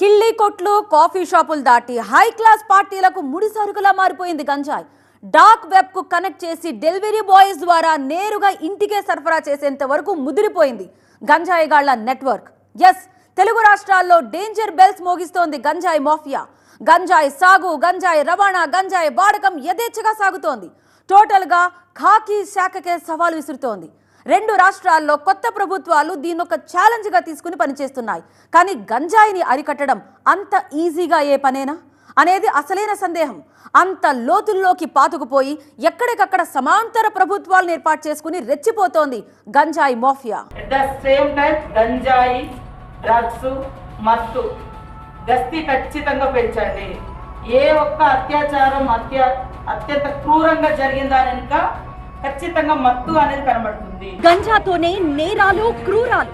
కిళ్ళీ కొట్లు కాఫీ షాపులు దాటి హై క్లాస్ పార్టీలకు ముడి సరుకులా మారిపోయింది గంజాయి. డార్క్ వెబ్కు కనెక్ట్ చేసి డెలివరీ బాయ్స్ ద్వారా నేరుగా ఇంటికే సరఫరా చేసేంత వరకు ముదిరిపోయింది గంజాయి గాళ్ళ నెట్వర్క్ ఎస్ తెలుగు రాష్ట్రాల్లో డేంజర్ బెల్స్ మోగిస్తోంది గంజాయి మాఫియా. గంజాయి సాగు గంజాయి రవాణా గంజాయి వాడకం యథేచ్ఛగా సాగుతోంది. టోటల్గా ఖాకీ శాఖకే సవాల్ విసురుతోంది. రెండు రాష్ట్రాల్లో కొత్త ప్రభుత్వాలు దీని ఛాలెంజ్గా తీసుకుని పనిచేస్తున్నాయి. కానీ గంజాయిని అరికట్టడం అంత ఈజీగా ఏ పనేనా? అనేది అసలైన సందేహం. అంత లోతుల్లోకి పాతుకుపోయి ఎక్కడికక్కడ సమాంతర ప్రభుత్వాలను ఏర్పాటు చేసుకుని రెచ్చిపోతోంది గంజాయి మోఫియా. గంజాయి డ్రగ్స్ మత్తు గస్తీ ఖచ్చితంగా పెంచండి. ఏ ఒక్క అత్యాచారం అత్య అత్యంత క్రూరంగా జరిగిందా ఖచ్చితంగా మత్తు అనేది కనబడుతుంది. గంజాతోనే నేరాలు క్రూరాలు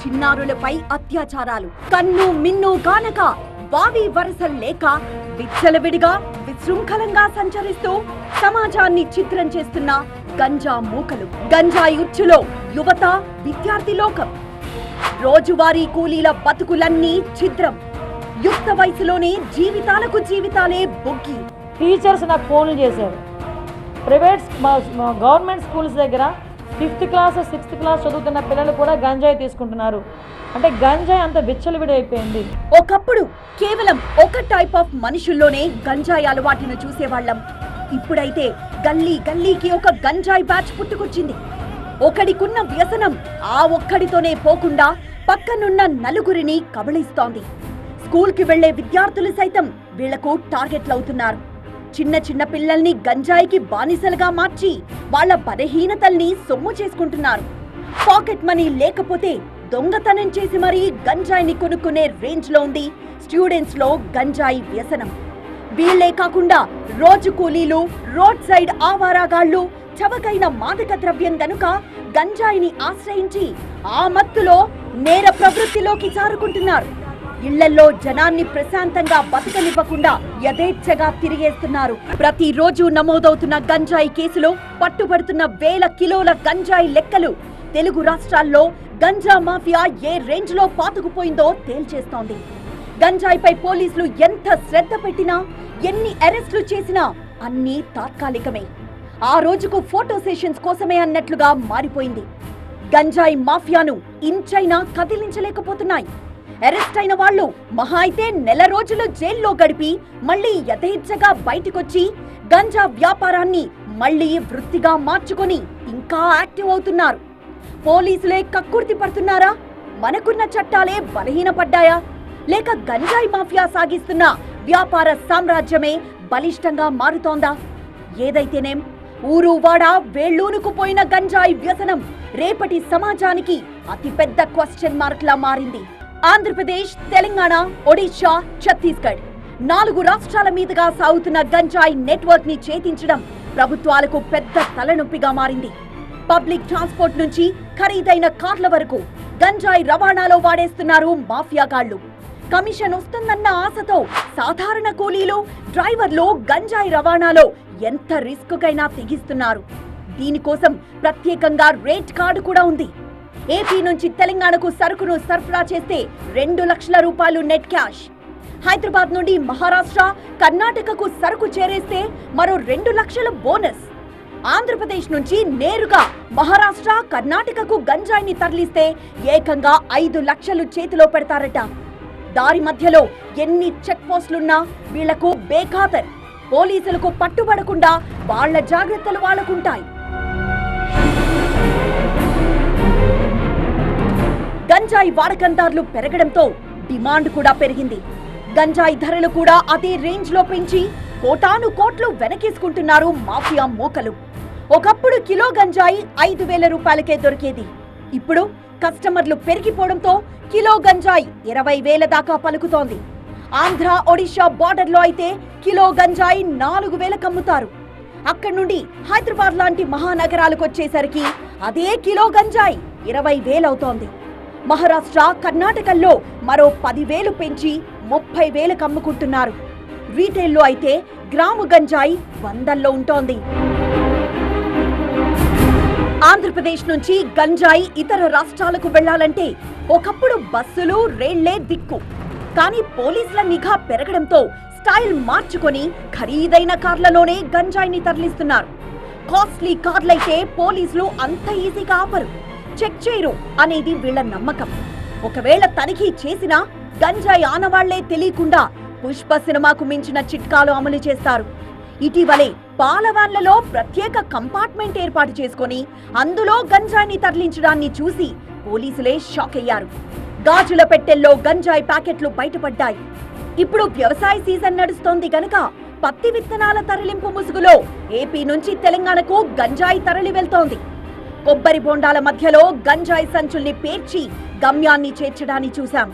చిన్నారులపై అత్యాచారాలు కన్ను మిన్ను గానక వావి వరసలు లేక విచ్చలవిడిగా విశృంఖలంగా సంచరిస్తూ సమాజాన్ని చిత్రం చేస్తున్న గంజా మూకలు గంజాయి ఉచ్చులో యువత విద్యార్థి లోకం. రోజువారీ కూలీల బతుకులన్నీ ఛిద్రం. యుక్త వయసులోనే జీవితాలకు జీవితాలే బొగ్గి. టీచర్స్ నాకు ఫోన్లు చేశారు. ప్రైవేట్ గవర్నమెంట్ స్కూల్స్ దగ్గర ఫిఫ్త్ క్లాస్ సిక్స్త్ క్లాస్ చదువుతున్న పిల్లలు కూడా గంజాయి తీసుకుంటున్నారు. అంటే గంజాయి అంత విచ్చలవిడి అయిపోయింది ఒకప్పుడు కేవలం ఒక టైప్ ఆఫ్ మనుషుల్లోనే గంజాయి అలవాటును చూసేవాళ్ళం. ఇప్పుడైతే గల్లీ గల్లీకి ఒక గంజాయి బ్యాచ్ పుట్టుకొచ్చింది. ఒకడికున్న వ్యసనం ఆ ఒక్కడితోనే పోకుండా పక్కనున్న నలుగురిని కబళిస్తోంది. స్కూల్కి వెళ్ళే విద్యార్థులు సైతం వీళ్ళకు టార్గెట్లవుతున్నారు. చిన్న చిన్న పిల్లల్ని గంజాయికి బానిసలుగా మార్చి వాళ్ళ బలహీనతల్ని సొమ్ము చేసుకుంటున్నారు. పాకెట్ మనీ లేకపోతే దొంగతనం చేసి మరీ గంజాయిని కొనుక్కునే రేంజ్లో ఉంది స్టూడెంట్స్లో గంజాయి వ్యసనం. వీళ్ళే కాకుండా రోజు కూలీలు రోడ్ సైడ్ ఆవారాగాళ్ళు చవకైన మాదక ద్రవ్యం గనుక గంజాయిని ఆశ్రయించి ఆ మత్తులో నేర ప్రవృత్తిలోకి జారుకుంటున్నారు. ఇళ్ళలో జనాన్ని ప్రశాంతంగా బతకనివ్వకుండా యథేచ్ఛగా తిరిగేస్తున్నారు. ప్రతిరోజు నమోదవుతున్న గంజాయి కేసులో పట్టుబడుతున్న వేల కిలోల గంజాయి లెక్కలు తెలుగు రాష్ట్రాల్లో గంజా మాఫియా ఏ రేంజ్లో పాతుకుపోయిందో తేల్చేస్తోంది. గంజాయిపై పోలీసులు ఎంత శ్రద్ధ పెట్టినా ఎన్ని అరెస్టులు చేసినా అన్నీ తాత్కాలికమే. ఆ రోజుకు ఫోటో సెషన్స్ కోసమే అన్నట్లుగా మారిపోయింది. గంజాయి మాఫియాను ఇంచైనా కదిలించలేకపోతున్నాయి. అరెస్ట్ అయిన వాళ్ళు మహా అయితే నెల రోజులు జైల్లో గడిపి మళ్ళీ యథేచ్ఛగా బయటకొచ్చి గంజా వ్యాపారాన్ని మళ్ళీ వృత్తిగా మార్చుకొని ఇంకా యాక్టివ్ అవుతున్నారు. పోలీసులే కక్కుర్తి పడుతున్నారా? మనకున్న చట్టాలే బలహీనపడ్డాయా? లేక గంజాయి మాఫియా సాగిస్తున్న వ్యాపార సామ్రాజ్యమే బలిష్టంగా మారుతోందా? ఏదైతేనేం ఊరు వాడ వేళ్ళూనుకుపోయిన గంజాయి వ్యసనం రేపటి సమాజానికి అతిపెద్ద క్వశ్చన్ మార్క్లా మారింది. ఆంధ్రప్రదేశ్ తెలంగాణ ఒడిశా ఛత్తీస్గఢ్ నాలుగు రాష్ట్రాల మీదుగా సాగుతున్న గంజాయి నెట్వర్క్ని ఛేదించడం ప్రభుత్వాలకు పెద్ద తలనొప్పిగా మారింది. పబ్లిక్ ట్రాన్స్పోర్ట్ నుంచి ఖరీదైన కార్ల వరకు గంజాయి రవాణాలో వాడేస్తున్నారు మాఫియాగాళ్ళు కమిషన్ వస్తుందన్న ఆశతో సాధారణ కూలీలు డ్రైవర్లు గంజాయి రవాణాలో ఎంత రిస్క్ కైనా తెగిస్తున్నారు. దీనికోసం ప్రత్యేకంగా రేట్ కార్డు కూడా ఉంది. ఏపీ నుంచి తెలంగాణకు సరుకును సరఫరా చేస్తే రెండు లక్షల రూపాయలు నెట్ క్యాష్ హైదరాబాద్ నుండి మహారాష్ట్ర కర్ణాటకకు సరుకు చేరేస్తే మరో రెండు లక్షల బోనస్ ఆంధ్రప్రదేశ్ నుంచి నేరుగా మహారాష్ట్ర కర్ణాటకకు గంజాయిని తరలిస్తే ఏకంగా ఐదు లక్షలు చేతిలో పెడతారట. దారి మధ్యలో ఎన్ని చెక్ పోస్టులున్నా వీళ్ళకు బేఖాతర్. పోలీసులకు పట్టుబడకుండా వాళ్ళ జాగ్రత్తలు వాళ్ళకుంటాయి. గంజాయి వాడకందారులు పెరగడంతో డిమాండ్ కూడా పెరిగింది. గంజాయి ధరలు కూడా అదే రేంజ్లో పెంచి కోటాను కోట్లు వెనకేసుకుంటున్నారు మాఫియా మోకలు. ఒకప్పుడు కిలో గంజాయి ఐదు వేల రూపాయలకే దొరికేది. ఇప్పుడు కస్టమర్లు పెరిగిపోవడంతో కిలో గంజాయి ఇరవై వేల దాకా పలుకుతోంది. ఆంధ్ర ఒడిషా బార్డర్లో అయితే కిలో గంజాయి నాలుగు వేలకు అమ్ముతారు అక్కడి నుండి హైదరాబాద్ లాంటి మహానగరాలకు వచ్చేసరికి అదే కిలో గంజాయి ఇరవై వేలవుతోంది. మహారాష్ట్ర కర్ణాటకల్లో మరో పదివేలు పెంచి ముప్పై వేలకు అమ్ముకుంటున్నారు రీటైల్లో అయితే గ్రాము గంజాయి వందల్లో ఉంటోంది. ఆంధ్రప్రదేశ్ నుంచి గంజాయి ఇతర రాష్ట్రాలకు వెళ్ళాలంటే ఒకప్పుడు బస్సులు రైళ్ళే దిక్కు. కానీ పోలీసుల నిఘా పెరగడంతో స్టైల్ మార్చుకొని ఖరీదైన కార్లలోనే గంజాయిని తరలిస్తున్నారు. కాస్ట్లీ కార్లైతే పోలీసులు అంత ఈజీగా ఆపరు. చెక్ చేయరు అనేది వీళ్ళ నమ్మకం. ఒకవేళ తనిఖీ చేసినా గంజాయి ఆనవాళ్ళే తెలియకుండా పుష్ప సినిమాకు మించిన చిట్కాలు అమలు చేస్తారు. ఇటీవలే పాలవాన్లలో ప్రత్యేక కంపార్ట్మెంట్ ఏర్పాటు చేసుకొని అందులో గంజాయిని తరలించడాన్ని చూసి పోలీసులే షాక్ అయ్యారు. గాజుల పెట్టెల్లో గంజాయి ప్యాకెట్లు బయటపడ్డాయి. ఇప్పుడు వ్యవసాయ సీజన్ నడుస్తోంది గనక పత్తి విత్తనాల తరలింపు ముసుగులో ఏపీ నుంచి తెలంగాణకు గంజాయి తరలి వెళ్తోంది. కొబ్బరి బోండాల మధ్యలో గంజాయి సంచుల్ని పేర్చి గమ్యాన్ని చేర్చడాన్ని చూశాం.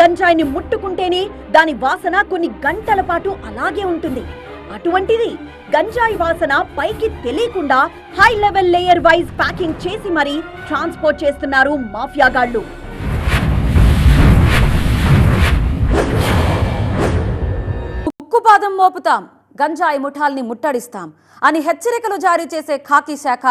గంజాయిని ముట్టుకుంటేనే దాని వాసన కొన్ని గంటల పాటు అలాగే ఉంటుంది. అటువంటిది గంజాయి వాసన పైకి తెలియకుండా high level layer wise packing చేసి మరీ ట్రాన్స్పోర్ట్ చేస్తున్నారు మాఫియాగాళ్ళు ఉక్కుపాదం మోపుతాం. గంజాయి ముఠాల్ని ముట్టడిస్తాం అని హెచ్చరికలు జారీ చేసే ఖాకీ శాఖ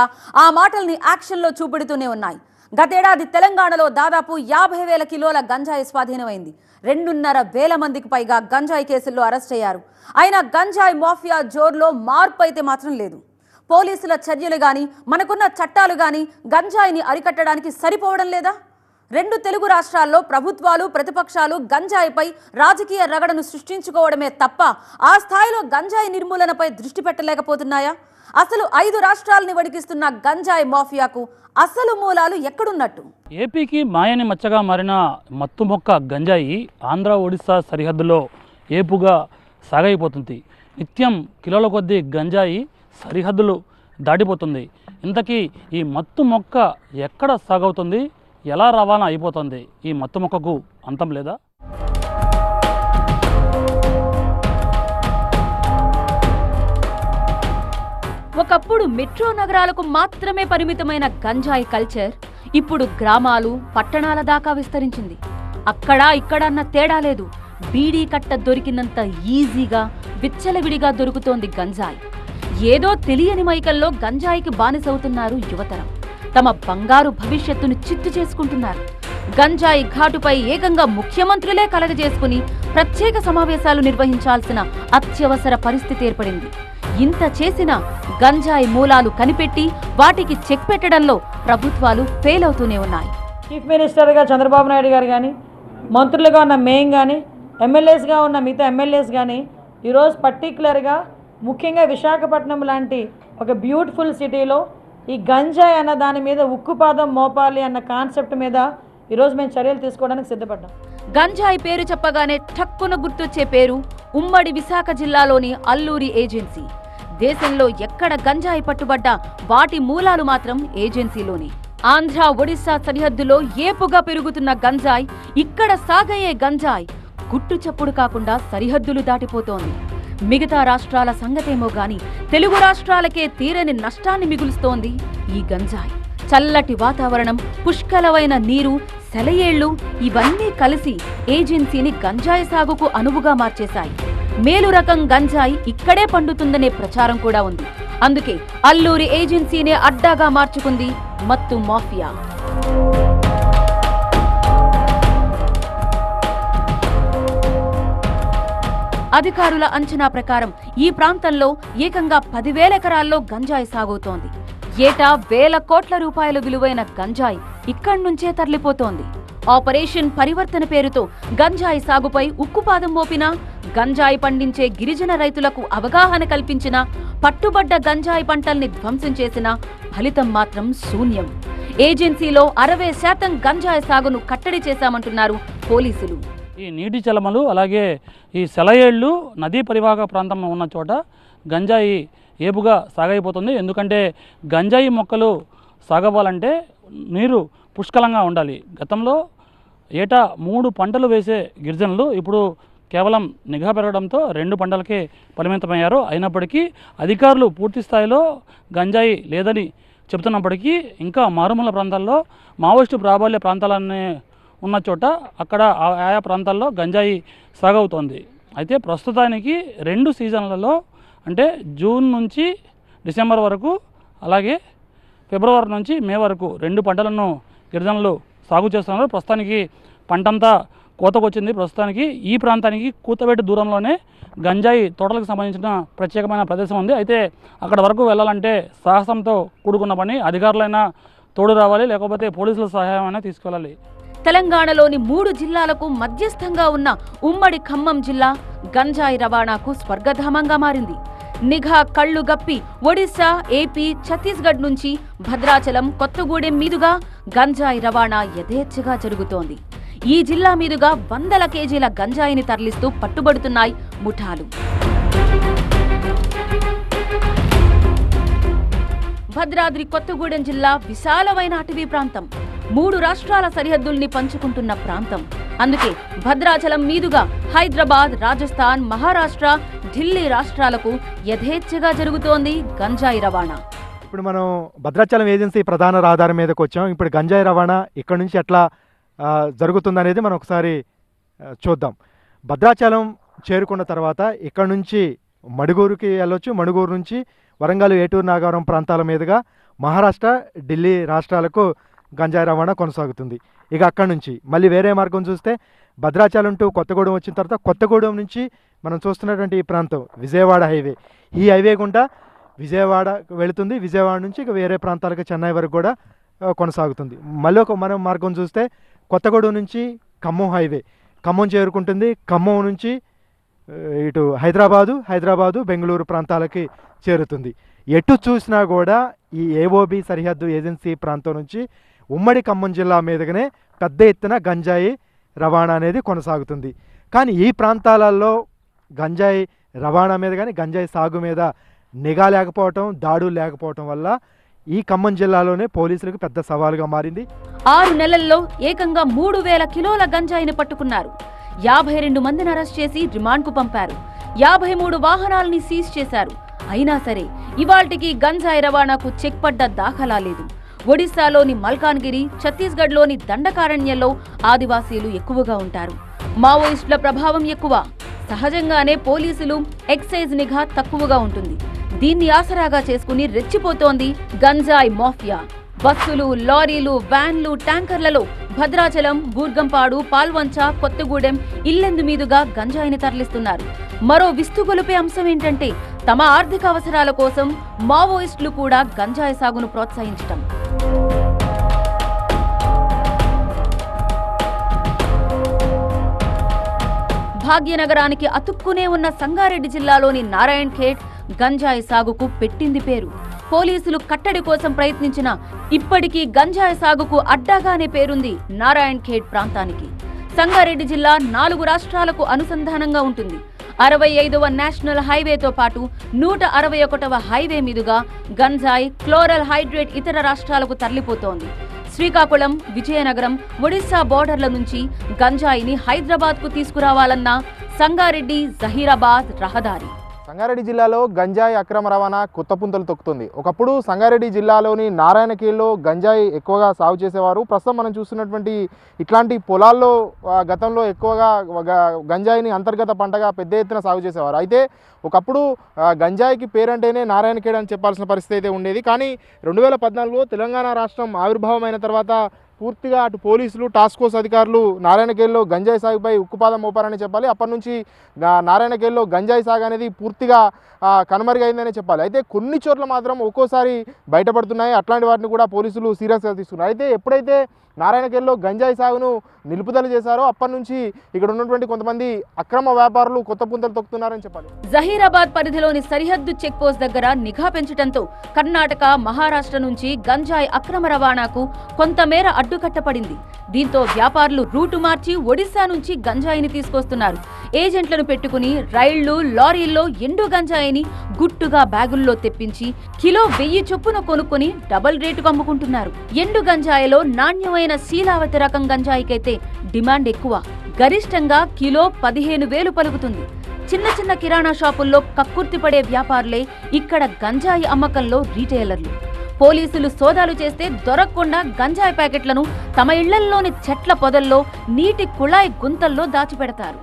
ఆ మాటల్ని యాక్షన్లో చూపెడుతూనే ఉన్నాయి. గతేడాది తెలంగాణలో దాదాపు యాభై వేల కిలోల గంజాయి స్వాధీనమైంది. రెండున్నర వేల మందికి పైగా గంజాయి కేసుల్లో అరెస్ట్ అయ్యారు. అయినా గంజాయి మాఫియా జోర్లో మార్పు అయితే మాత్రం లేదు. పోలీసుల చర్యలు గాని మనకున్న చట్టాలు గాని గంజాయిని అరికట్టడానికి సరిపోవడం లేదా? రెండు తెలుగు రాష్ట్రాల్లో ప్రభుత్వాలు ప్రతిపక్షాలు గంజాయిపై రాజకీయ రగడను సృష్టించుకోవడమే తప్ప ఆ స్థాయిలో గంజాయి నిర్మూలనపై దృష్టి పెట్టలేకపోతున్నాయా? అసలు ఐదు రాష్ట్రాలని వడికిస్తున్న గంజాయి మాఫియాకు అసలు మూలాలు ఎక్కడున్నట్టు? ఏపీకి మాయని మచ్చగా మారిన మత్తు మొక్క గంజాయి ఆంధ్ర ఒడిశా సరిహద్దులో ఏపుగా సాగైపోతుంది. నిత్యం కిలోల కొద్దీ గంజాయి సరిహద్దులు దాటిపోతుంది. ఇంతకీ ఈ మత్తు మొక్క ఎక్కడ సాగవుతుంది? ఎలా రవాణా అయిపోతుంది? ఈ మత్తు మొక్కకు అంతం లేదా? ఒకప్పుడు మెట్రో నగరాలకు మాత్రమే పరిమితమైన గంజాయి కల్చర్ ఇప్పుడు గ్రామాలు పట్టణాల దాకా విస్తరించింది. అక్కడ ఇక్కడన్న తేడా లేదు. బీడీ కట్ట దొరికినంత ఈజీగా విచ్చలవిడిగా దొరుకుతోంది గంజాయి. ఏదో తెలియని మైకల్లో గంజాయికి బానిసవుతున్నారు యువతరం. తమ బంగారు భవిష్యత్తును చిత్తు చేసుకుంటున్నారు. గంజాయి ఘాటుపై ఏకంగా ముఖ్యమంత్రులే కలగజేసుకుని ప్రత్యేక సమావేశాలు నిర్వహించాల్సిన అత్యవసర పరిస్థితి ఏర్పడింది. ఇంత చేసిన గంజాయి మూలాలు కనిపెట్టి వాటికి చెక్ పెట్టడంలో ప్రభుత్వాలు ఫెయిల్ అవుతూనే ఉన్నాయి. చీఫ్ మినిస్టర్గా చంద్రబాబు నాయుడు గారు కానీ మంత్రులుగా ఉన్న మేయం కానీ ఎమ్మెల్యేస్గా ఉన్న మిగతా ఎమ్మెల్యేస్ కానీ ఈరోజు పర్టికులర్గా ముఖ్యంగా విశాఖపట్నం లాంటి ఒక బ్యూటిఫుల్ సిటీలో ఈ గంజాయి అన్న దాని మీద ఉక్కుపాదం మోపాలి అన్న కాన్సెప్ట్ మీద ఈరోజు మేము చర్యలు తీసుకోవడానికి సిద్ధపడ్డాం. గంజాయి పేరు చెప్పగానే ఠక్కున గుర్తొచ్చే పేరు ఉమ్మడి విశాఖ జిల్లాలోని అల్లూరి ఏజెన్సీ. దేశంలో ఎక్కడ గంజాయి పట్టుబడ్డా వాటి మూలాలు మాత్రం ఏజెన్సీలోనే. ఆంధ్ర ఒడిశా సరిహద్దులో ఏపుగా పెరుగుతున్న గంజాయి ఇక్కడ సాగయ్యే గంజాయి గుట్టు చప్పుడు కాకుండా సరిహద్దులు దాటిపోతోంది. మిగతా రాష్ట్రాల సంగతేమో గాని తెలుగు రాష్ట్రాలకే తీరని నష్టాన్ని మిగులుస్తోంది ఈ గంజాయి. చల్లటి వాతావరణం పుష్కలమైన నీరు సెలయేళ్ళు ఇవన్నీ కలిసి ఏజెన్సీని గంజాయి సాగుకు అనువుగా మార్చేశాయి. మేలు రకం గంజాయి ఇక్కడే పండుతుందనే ప్రచారం కూడా ఉంది. అందుకే అల్లూరి ఏజెన్సీనే అడ్డాగా మార్చుకుంది మత్తు మాఫియా. అధికారుల అంచనా ప్రకారం ఈ ప్రాంతంలో ఏకంగా పదివేల ఎకరాల్లో గంజాయి సాగుతోంది ఏటా వేల కోట్ల రూపాయల విలువైన గంజాయి ఇక్కడి నుంచే తరలిపోతోంది. ఆపరేషన్ పరివర్తన పేరుతో గంజాయి సాగుపై ఉక్కుపాదం మోపినా గంజాయి పండించే గిరిజన రైతులకు అవగాహన కల్పించిన పట్టుబడ్డ గంజాయి పంటల్ని ధ్వంసం చేసిన ఫలితం మాత్రం శూన్యం. ఏజెన్సీలో అరవై శాతం గంజాయి సాగును కట్టడి చేశామంటున్నారు పోలీసులు. ఈ నీటి చలమలు అలాగే ఈ సెలయేళ్ళు నదీ పరివాహక ప్రాంతం ఉన్న చోట గంజాయి ఏపుగా సాగైపోతుంది. ఎందుకంటే గంజాయి మొక్కలు సాగవాలంటే నీరు పుష్కలంగా ఉండాలి. గతంలో ఏటా మూడు పంటలు వేసే గిరిజనులు ఇప్పుడు కేవలం నిఘా పెరగడంతో రెండు పంటలకే పరిమితమయ్యారు. అయినప్పటికీ అధికారులు పూర్తి స్థాయిలో గంజాయి లేదని చెబుతున్నప్పటికీ ఇంకా మారుమూల ప్రాంతాల్లో మావోయిస్టు ప్రాబల్య ప్రాంతాలనే ఉన్న చోట అక్కడ ఆ- ఆయా ప్రాంతాల్లో గంజాయి సాగవుతోంది. అయితే ప్రస్తుతానికి రెండు సీజన్లలో అంటే జూన్ నుంచి డిసెంబర్ వరకు అలాగే ఫిబ్రవరి నుంచి మే వరకు రెండు పంటలను గిరిజనులు సాగు చేస్తున్నారు. ప్రస్తుతానికి పంటంతా కోతకొచ్చింది. ప్రస్తుతానికి ఈ ప్రాంతానికి కూతబెట్టి దూరంలోనే గంజాయి తోటలకు సంబంధించిన ప్రత్యేకమైన ప్రదేశం ఉంది. అయితే అక్కడ వరకు వెళ్ళాలంటే సాహసంతో కూడుకున్న పని అధికారులైనా తోడు రావాలి లేకపోతే పోలీసుల సహాయం అయినా తీసుకెళ్ళాలి. తెలంగాణలోని మూడు జిల్లాలకు మధ్యస్థంగా ఉన్న ఉమ్మడి ఖమ్మం జిల్లా గంజాయి రవాణాకు స్వర్గధామంగా మారింది. నిఘా కళ్ళు గప్పి ఒడిశా ఏపీ ఛత్తీస్గఢ్ నుంచి భద్రాచలం కొత్తగూడెం మీదుగా గంజాయి రవాణా యథేచ్ఛగా జరుగుతోంది. ఈ జిల్లా మీదుగా వందల కేజీల గంజాయిని తరలిస్తూ పట్టుబడుతున్నాయి ముఠాలు. భద్రాద్రి కొత్తగూడెం జిల్లా విశాలమైన అటవీ ప్రాంతం. మూడు రాష్ట్రాల సరిహద్దుల్ని పంచుకుంటున్న ప్రాంతం. అందుకే భద్రాచలం మీదుగా హైదరాబాద్ రాజస్థాన్ మహారాష్ట్ర ఢిల్లీ రాష్ట్రాలకు యథేచ్ఛగా జరుగుతోంది గంజాయి రవాణా. ఇప్పుడు మనం భద్రాచలం ఏజెన్సీ ప్రధాన రహదారి మీదకి వచ్చాం. ఇప్పుడు గంజాయి రవాణా ఇక్కడ నుంచి ఎట్లా జరుగుతుందనేది మనం ఒకసారి చూద్దాం. భద్రాచలం చేరుకున్న తర్వాత ఇక్కడ నుంచి మడుగూరుకి వెళ్ళొచ్చు. మడుగూరు నుంచి వరంగల్ ఏటూరు నాగారం ప్రాంతాల మీదుగా మహారాష్ట్ర ఢిల్లీ రాష్ట్రాలకు గంజాయి రవాణా కొనసాగుతుంది. ఇక అక్కడి నుంచి మళ్ళీ వేరే మార్గం చూస్తే భద్రాచలం టు కొత్తగూడెం వచ్చిన తర్వాత కొత్తగూడెం నుంచి మనం చూస్తున్నటువంటి ఈ ప్రాంతం విజయవాడ హైవే. ఈ హైవే గుండా విజయవాడ వెళుతుంది. విజయవాడ నుంచి ఇక వేరే ప్రాంతాలకు చెన్నై వరకు కూడా కొనసాగుతుంది. మళ్ళీ ఒక మనం మార్గం చూస్తే కొత్తగూడెం నుంచి ఖమ్మం హైవే. ఖమ్మం చేరుకుంటుంది. ఖమ్మం నుంచి ఇటు హైదరాబాదు హైదరాబాదు బెంగళూరు ప్రాంతాలకి చేరుతుంది. ఎటు చూసినా కూడా ఈ ఏఓబి సరిహద్దు ఏజెన్సీ ప్రాంతం నుంచి ఉమ్మడి ఖమ్మం జిల్లా మీదుగానే పెద్ద ఎత్తున గంజాయి రవాణా అనేది కొనసాగుతుంది. కానీ ఈ ప్రాంతాలలో గంజాయి రవాణా మీద కానీ గంజాయి సాగు మీద నిఘా లేకపోవటం దాడులు లేకపోవటం వల్ల ఈ ఖమ్మం జిల్లాలోనే పోలీసులకు పెద్ద సవాలుగా మారింది. ఆరు నెలల్లో ఏకంగా మూడు వేల కిలోల గంజాయిని పట్టుకున్నారు. యాభై రెండు మందిని అరెస్ట్ చేసి రిమాండ్కు పంపారు. యాభై మూడు వాహనాల్ని సీజ్ చేశారు. అయినా సరే ఇవాల్టికి గంజాయి రవాణాకు చెక్ పడ్డ దాఖలా లేదు. ఒడిశాలోని మల్కాన్గిరి ఛత్తీస్గఢ్లోని దండకారణ్యంలో ఆదివాసీలు ఎక్కువగా ఉంటారు. మావోయిస్టుల ప్రభావం ఎక్కువ. సహజంగానే పోలీసులు ఎక్సైజ్ నిఘా తక్కువగా ఉంటుంది. దీన్ని ఆసరాగా చేసుకుని రెచ్చిపోతోంది గంజాయి మాఫియా. బస్సులు లారీలు వ్యాన్లు ట్యాంకర్లలో భద్రాచలం బూర్గంపాడు పాల్వంచ కొత్తగూడెం ఇల్లెందు మీదుగా గంజాయిని తరలిస్తున్నారు. మరో విస్తుగొలిపే అంశం ఏంటంటే తమ ఆర్థిక అవసరాల కోసం మావోయిస్టులు కూడా గంజాయి సాగును ప్రోత్సహించటం. భాగ్యనగరానికి అతుక్కునే ఉన్న సంగారెడ్డి జిల్లాలోని నారాయణ్ ఖేట్ గంజాయి సాగుకు పెట్టింది పేరు. పోలీసులు కట్టడి కోసం ప్రయత్నించిన ఇప్పటికీ గంజాయి సాగుకు అడ్డాగానే పేరుంది నారాయణ్ ఖేడ్ ప్రాంతానికి. సంగారెడ్డి జిల్లా నాలుగు రాష్ట్రాలకు అనుసంధానంగా ఉంటుంది. అరవై ఐదవ నేషనల్ హైవేతో పాటు నూట అరవై ఒకటవ హైవే మీదుగా గంజాయి క్లోరల్ హైడ్రేట్ ఇతర రాష్ట్రాలకు తరలిపోతోంది. శ్రీకాకుళం విజయనగరం ఒడిశా బోర్డర్ల నుంచి గంజాయిని హైదరాబాద్కు తీసుకురావాలన్న సంగారెడ్డి జహీరాబాద్ రహదారి. సంగారెడ్డి జిల్లాలో గంజాయి అక్రమ రవాణా కొత్త పుంతలు తొక్కుతుంది. ఒకప్పుడు సంగారెడ్డి జిల్లాలోని నారాయణఖేల్లో గంజాయి ఎక్కువగా సాగు చేసేవారు. ప్రస్తుతం మనం చూస్తున్నటువంటి ఇట్లాంటి పొలాల్లో గతంలో ఎక్కువగా గంజాయిని అంతర్గత పంటగా పెద్ద ఎత్తున సాగు చేసేవారు. అయితే ఒకప్పుడు గంజాయికి పేరంటేనే నారాయణఖేడ్ అని చెప్పాల్సిన పరిస్థితి అయితే ఉండేది. కానీ రెండు వేల పద్నాలుగులో తెలంగాణ రాష్ట్రం ఆవిర్భావమైన తర్వాత పూర్తిగా అటు పోలీసులు టాస్క్ ఫోర్స్ అధికారులు నారాయణఖేల్లో గంజాయి సాగుపై ఉక్కుపాదం మోపారని చెప్పాలి. అప్పటి నుంచి గా- గంజాయి సాగు అనేది పూర్తిగా కనుమరుగైందనే చెప్పాలి. అయితే కొన్ని చోట్ల మాత్రం ఒక్కోసారి బయటపడుతున్నాయి. అట్లాంటి వాటిని కూడా పోలీసులు సీరియస్గా తీసుకున్నారు అయితే ఎప్పుడైతే నారాయణఖేల్లో గంజాయి సాగును నిలుపుదల చేశారో అప్పటి నుంచి ఇక్కడ ఉన్నటువంటి కొంతమంది అక్రమ వ్యాపారులు కొత్త పుంతలు తొక్కుతున్నారని చెప్పాలి. జహీరాబాద్ పరిధిలోని సరిహద్దు చెక్ పోస్ట్ దగ్గర నిఘా పెంచడంతో కర్ణాటక మహారాష్ట్ర నుంచి గంజాయి అక్రమ రవాణాకు కొంతమేర అడ్డుకట్టపడింది దీంతో వ్యాపారులు రూటు మార్చి ఒడిశా నుంచి గంజాయిని తీసుకొస్తున్నారు. ఏజెంట్లను పెట్టుకుని రైళ్ళు లారీల్లో ఎండు గంజాయిని గుట్టుగా బ్యాగుల్లో తెప్పించి కిలో వెయ్యి చొప్పున కొనుక్కొని డబల్ రేటుకు అమ్ముకుంటున్నారు. ఎండు గంజాయిలో నాణ్యమైన శీలావతి రకం గంజాయికైతే డిమాండ్ ఎక్కువ. గరిష్టంగా కిలో పదిహేను వేలు పలుకుతుంది. చిన్న చిన్న కిరాణా షాపుల్లో కక్కుర్తిపడే వ్యాపారులే ఇక్కడ గంజాయి అమ్మకంలో రీటైలర్లు. పోలీసులు సోదాలు చేస్తే దొరకకుండా గంజాయి ప్యాకెట్లను తమ ఇళ్ళల్లోని చెట్ల పొదల్లో నీటి కుళాయి గుంతల్లో దాచిపెడతారు.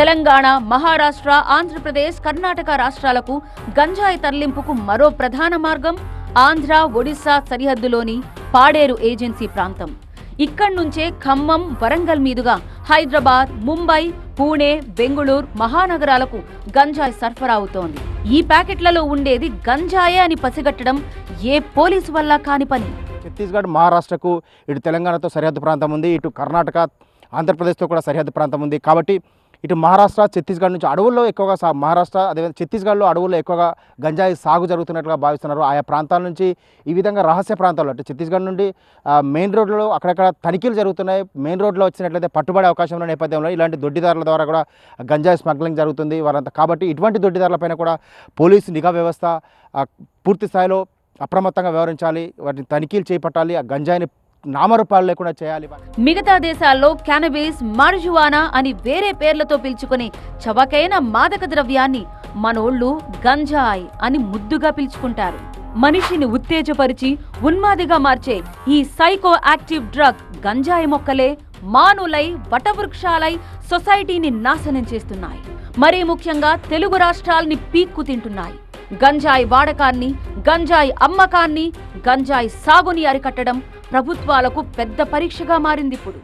తెలంగాణ మహారాష్ట్ర ఆంధ్రప్రదేశ్ కర్ణాటక రాష్ట్రాలకు గంజాయి తరలింపుకు మరో ప్రధాన మార్గం ఆంధ్ర ఒడిశా సరిహద్దులోని పాడేరు ఏజెన్సీ ప్రాంతం. ఇక్కడి నుంచే ఖమ్మం వరంగల్ మీదుగా హైదరాబాద్ ముంబై పూణే బెంగుళూరు మహానగరాలకు గంజాయి సరఫరా అవుతోంది. ఈ ప్యాకెట్లలో ఉండేది గంజాయే అని పసిగట్టడం ఏ పోలీసు వల్ల కాని పని. ఛత్తీస్గఢ్ మహారాష్ట్రకు ఇటు తెలంగాణతో సరిహద్దు ప్రాంతం ఉంది ఇటు కర్ణాటక ఆంధ్రప్రదేశ్తో కూడా సరిహద్దు ప్రాంతం ఉంది. కాబట్టి ఇటు మహారాష్ట్ర ఛత్తీస్గఢ్ నుంచి అడవుల్లో ఎక్కువగా సా మహారాష్ట్ర అదేవిధంగా ఛత్తీస్గఢ్లో అడవుల్లో ఎక్కువగా గంజాయి సాగు జరుగుతున్నట్లుగా భావిస్తున్నారు. ఆయా ప్రాంతాల నుంచి ఈ విధంగా రహస్య ప్రాంతాల్లో అంటే ఛత్తీస్గఢ్ నుండి మెయిన్ రోడ్లో అక్కడక్కడ తనిఖీలు జరుగుతున్నాయి. మెయిన్ రోడ్లో వచ్చినట్లయితే పట్టుబడే అవకాశం ఉన్న నేపథ్యంలో ఇలాంటి దొడ్డిదారుల ద్వారా కూడా గంజాయి స్మగ్లింగ్ జరుగుతుంది వారంతా. కాబట్టి ఇటువంటి దొడ్డిదారులపైన కూడా పోలీసు నిఘా వ్యవస్థ పూర్తి స్థాయిలో అప్రమత్తంగా వ్యవహరించాలి. వాటిని తనిఖీలు చేపట్టాలి. ఆ గంజాయిని నామరూపాలు లేకుండా చేయాలి మిగతా దేశాల్లో క్యానబీస్ మార్జువానా అని వేరే పేర్లతో పిలుచుకునే చవకైన మాదక ద్రవ్యాన్ని మనోళ్ళు గంజాయ్ అని ముద్దుగా పిలుచుకుంటారు. మనిషిని ఉత్తేజపరిచి ఉన్మాదిగా మార్చే ఈ సైకో యాక్టివ్ డ్రగ్ గంజాయి మొక్కలే మానులై వటవృక్షాలై సొసైటీని నాశనం చేస్తున్నాయి. మరీ ముఖ్యంగా తెలుగు రాష్ట్రాల్ని పీక్కు తింటున్నాయి. గంజాయి వాడకాన్ని గంజాయి అమ్మకాన్ని గంజాయి సాగుని అరికట్టడం ప్రభుత్వాలకు పెద్ద పరీక్షగా మారింది ఇప్పుడు